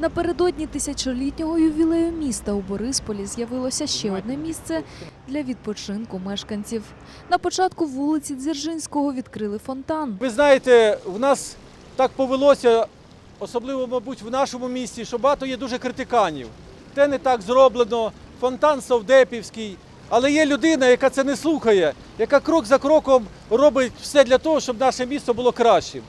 Напередодні тисячолітнього ювілею міста у Борисполі з'явилося ще одне місце для відпочинку мешканців. На початку вулиці Дзержинського відкрили фонтан. Ви знаєте, в нас так повелося, особливо, мабуть, в нашому місті, що багато є дуже критиканів. Те не так зроблено, фонтан Совдепівський. Але є людина, яка це не слухає, яка крок за кроком робить все для того, щоб наше місто було кращим.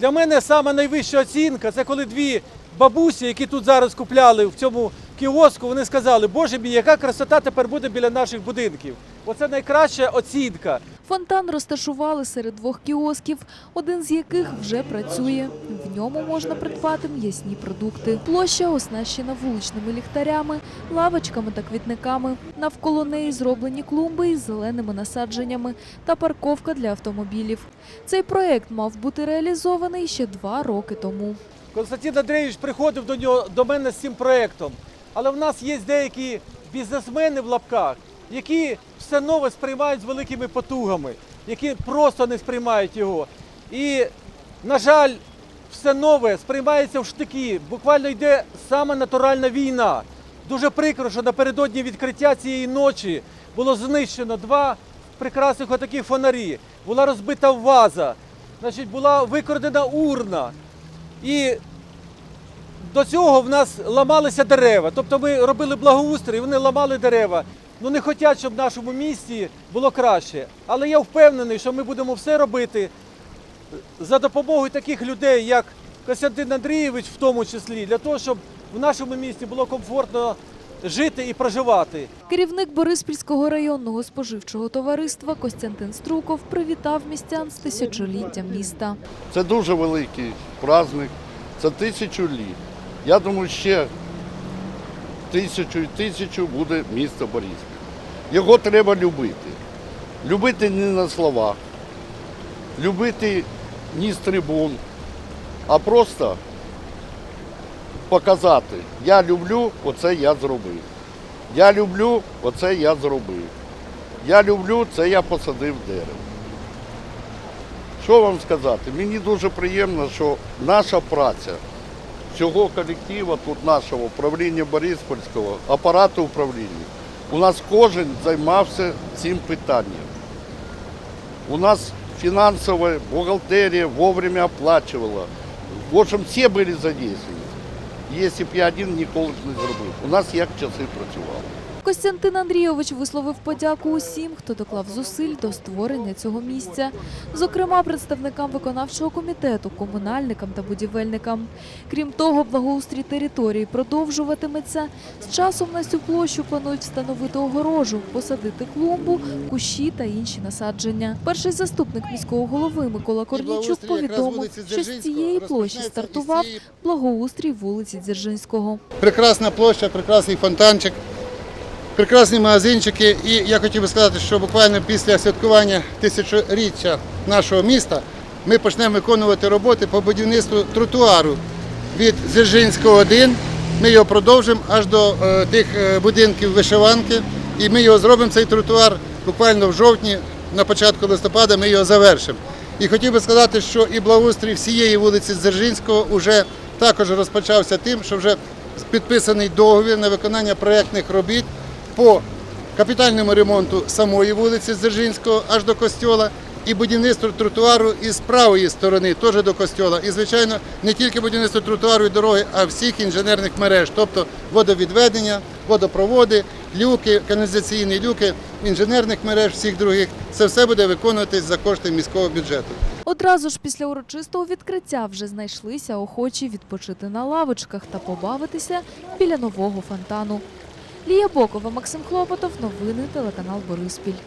Для мене найвища оцінка це коли дві бабусі, які тут зараз купляли в цьому кіоску, вони сказали, Боже мій, яка красота тепер буде біля наших будинків. Оце найкраща оцінка. Фонтан розташували серед двох кіосків, один з яких вже працює. В ньому можна придбати м'ясні продукти. Площа оснащена вуличними ліхтарями, лавочками та квітниками. Навколо неї зроблені клумби із зеленими насадженнями та парковка для автомобілів. Цей проект мав бути реалізований ще два роки тому. Константин Андрійович приходив до нього до мене з цим проєктом. Але в нас є деякі бізнесмени в лапках, які все нове сприймають з великими потугами, які просто не сприймають його. І, на жаль, все нове сприймається в штики. Буквально йде саме натуральна війна. Дуже прикро, що напередодні відкриття цієї ночі було знищено два прекрасних отаких фонарі. Була розбита ваза, значить, була викрадена урна. І до цього в нас ламалися дерева. Тобто ми робили благоустрій, вони ламали дерева. Ну не хочуть, щоб в нашому місті було краще. Але я впевнений, що ми будемо все робити за допомогою таких людей, як Костянтин Андрійович, в тому числі, для того, щоб в нашому місті було комфортно жити і проживати. Керівник Бориспільського районного споживчого товариства Костянтин Струков привітав містян з тисячоліттям міста. Це дуже великий праздник, це тисячу літ. Я думаю, ще тисячу і тисячу буде місто Бориспіль. Його треба любити. Любити не на словах, любити не з трибун, а просто показати. Я люблю, оце я зробив. Я люблю, оце я зробив. Я люблю, це я посадив дерево. Що вам сказати? Мені дуже приємно, що наша праця цього колективу, тут нашого управління Бориспольського, апарату управління, у нас кожен займався цим питанням. У нас фінансова бухгалтерія вовремя оплачувала. В общем, всі були задействовані. Якщо б я один ніколи б не зробив. У нас як часи працювали. Костянтин Андрійович висловив подяку усім, хто доклав зусиль до створення цього місця, зокрема представникам виконавчого комітету, комунальникам та будівельникам. Крім того, благоустрій території продовжуватиметься. З часом на цю площу планують встановити огорожу, посадити клумбу, кущі та інші насадження. Перший заступник міського голови Микола Корнійчук повідомив, що з цієї площі стартував благоустрій вулиці Дзержинського. прекрасна площа, прекрасний фонтанчик, прекрасні магазинчики. І я хотів би сказати, що буквально після святкування тисячоріччя нашого міста ми почнемо виконувати роботи по будівництву тротуару від Дзержинського 1. Ми його продовжимо аж до е, тих е, будинків вишиванки. І ми його зробимо, цей тротуар, буквально в жовтні, на початку листопада ми його завершимо. І хотів би сказати, що і благоустрій всієї вулиці Дзержинського вже також розпочався тим, що вже підписаний договір на виконання проєктних робіт по капітальному ремонту самої вулиці Дзержинського аж до костьола і будівництво тротуару із правої сторони, теж до костьола. І, звичайно, не тільки будівництво тротуару і дороги, а всіх інженерних мереж, тобто водовідведення, водопроводи, люки, каналізаційні люки, інженерних мереж, всіх других. Це все буде виконуватись за кошти міського бюджету. Одразу ж після урочистого відкриття вже знайшлися охочі відпочити на лавочках та побавитися біля нового фонтану. Лія Бокова, Максим Хлопотов, новини телеканал Бориспіль.